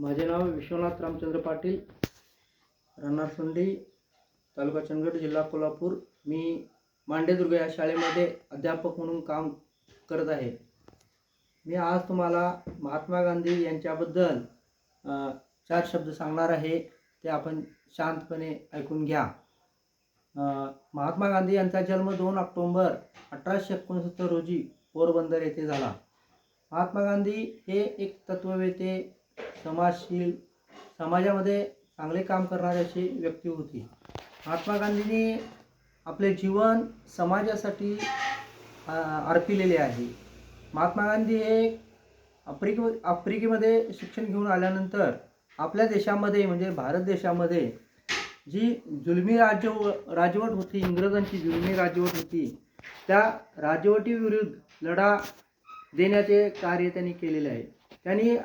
माझे नाव विश्वनाथ रामचंद्र पाटील राहणार तालुका चंदगड जिल्हा कोल्हापूर. मी मांडेदुर्ग या शाळेमध्ये अध्यापक म्हणून काम करत आहे. मी आज तुम्हाला महात्मा गांधी यांच्याबद्दल चार शब्द सांगणार आहे ते आपण शांतपणे ऐकून घ्या. महात्मा गांधी यांचा जन्म दोन ऑक्टोंबर अठराशे एकोणसत्तर रोजी पोरबंदर येथे झाला. महात्मा गांधी हे एक तत्ववेते समाजशील समाजामध्ये चांगले काम करणारे अशी व्यक्ती होती. महात्मा गांधींनी आपले जीवन समाजासाठी अर्पिलेले आहे. महात्मा गांधी हे आफ्रिके आफ्रिकेमध्ये शिक्षण घेऊन आल्यानंतर आपल्या देशामध्ये म्हणजे भारत देशामध्ये जी जुलमी राज्य राजवट होती इंग्रजांची जुलमी राजवट होती त्या राजवटीविरुद्ध लढा देण्याचे कार्य त्यांनी केलेले आहे. त्यांनी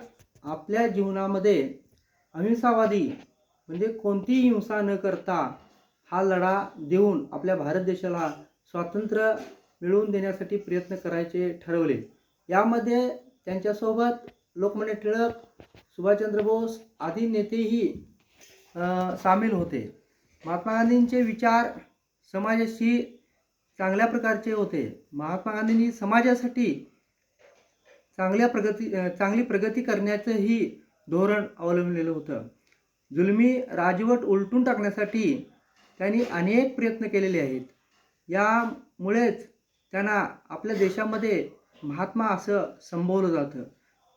आपल्या जीवनामध्ये अहिंसावादी म्हणजे कोणतीही हिंसा न करता हा लढा देऊन आपल्या भारत देशाला स्वातंत्र्य मिळवून देण्यासाठी प्रयत्न करायचे ठरवले. यामध्ये त्यांच्यासोबत लोकमान्य टिळक सुभाषचंद्र बोस आदी नेतेही सामील होते. महात्मा गांधींचे विचार समाजाशी चांगल्या प्रकारचे होते. महात्मा गांधींनी समाजासाठी चांगल्या प्रगती चांगली प्रगती करण्याचंही धोरण अवलंबलेलं होतं. जुलमी राजवट उलटून टाकण्यासाठी त्यांनी अनेक प्रयत्न केलेले आहेत. यामुळेच त्यांना आपल्या देशामध्ये महात्मा असं संबोधलं जातं.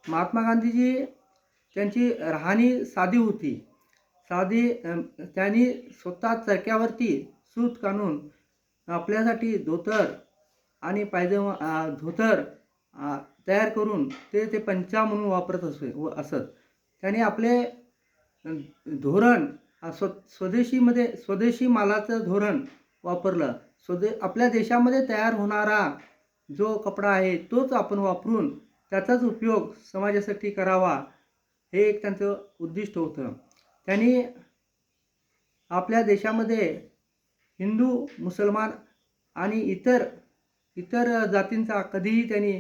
महात्मा गांधीजी त्यांची राहणी साधी होती. साधी त्यांनी स्वतः चरक्यावरती सूत काढून आपल्यासाठी धोतर आणि पायजमा धोतर तयार करून ते ते पंचा म्हणून वापरत असे व असत. त्यांनी आपले धोरण स्व स्वदेशीमध्ये स्वदेशी मालाचं धोरण वापरलं. स्वदे आपल्या देशामध्ये तयार होणारा जो कपडा आहे तोच आपण वापरून त्याचाच उपयोग समाजासाठी करावा हे एक त्यांचं उद्दिष्ट होतं. त्यांनी आपल्या देशामध्ये हिंदू मुसलमान आणि इतर इतर जातींचा कधीही त्यांनी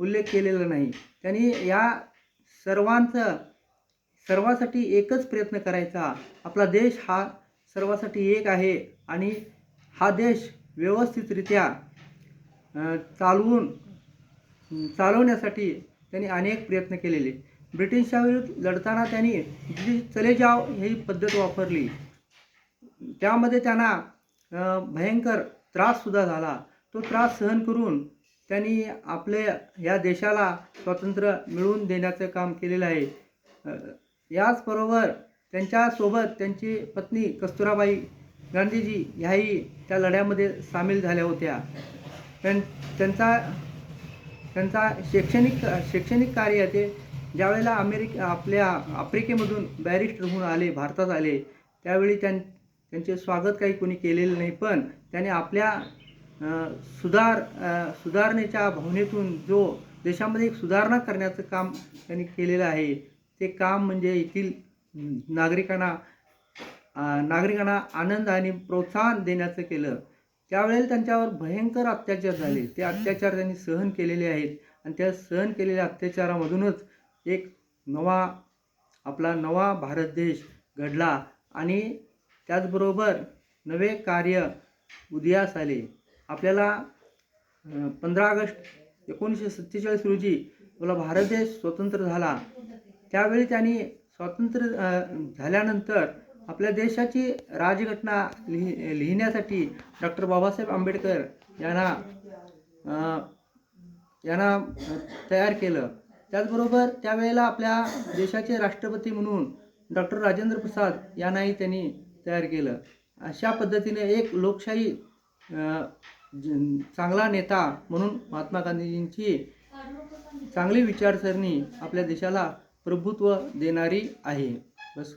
उल्लेख केलेला नाही. त्यांनी या सर्वांचं सर्वासाठी एकच प्रयत्न करायचा. आपला देश हा सर्वासाठी एक आहे आणि हा देश व्यवस्थितरित्या चालवून चालवण्यासाठी त्यांनी अनेक प्रयत्न केलेले. ब्रिटिशाविरुद्ध लढताना त्यांनी जी चले जाव ही पद्धत वापरली. त्यामध्ये त्यांना भयंकर त्राससुद्धा झाला. तो त्रास सहन करून त्यांनी आपल्या या देशाला स्वातंत्र्य मिळवून देण्याचं काम केलेलं आहे. याचबरोबर त्यांच्यासोबत त्यांची पत्नी कस्तुराबाई गांधीजी ह्याही त्या लढ्यामध्ये सामील झाल्या होत्या. त्यां त्यांचा त्यांचा शैक्षणिक शैक्षणिक कार्य ते ज्यावेळेला अमेरिका आपल्या आफ्रिकेमधून बॅरिस्टर होऊन आले भारतात आले त्यावेळी त्यां त्यांचे स्वागत काही कोणी केलेलं नाही पण त्याने आपल्या सुधार सुधारणेच्या भावनेतून जो देशामध्ये एक सुधारणा करण्याचं काम त्यांनी केलेलं आहे ते काम म्हणजे येथील नागरिकांना नागरिकांना आनंद आणि प्रोत्साहन देण्याचं केलं. त्यावेळेला त्यांच्यावर भयंकर अत्याचार झाले. ते अत्याचार त्यांनी सहन केलेले आहेत आणि त्या सहन केलेल्या अत्याचारामधूनच एक नवा आपला नवा भारत देश घडला आणि त्याचबरोबर नवे कार्य उदयास आले. आपल्याला पंधरा ऑगस्ट एकोणीसशे सत्तेचाळीस रोजी आपला भारत देश स्वतंत्र झाला. त्यावेळी त्यांनी स्वातंत्र्य झाल्यानंतर आपल्या देशाची राजघटना लिहि लिहिण्यासाठी डॉक्टर बाबासाहेब आंबेडकर यांना यांना तयार केलं. त्याचबरोबर त्यावेळेला आपल्या देशाचे राष्ट्रपती म्हणून डॉक्टर राजेंद्र प्रसाद यांनाही त्यांनी तयार केलं. अशा पद्धतीने एक लोकशाही चांगला नेता म्हणून महात्मा गांधीजींची चांगली विचारसरणी आपल्या देशाला प्रभुत्व देणारी आहे. बस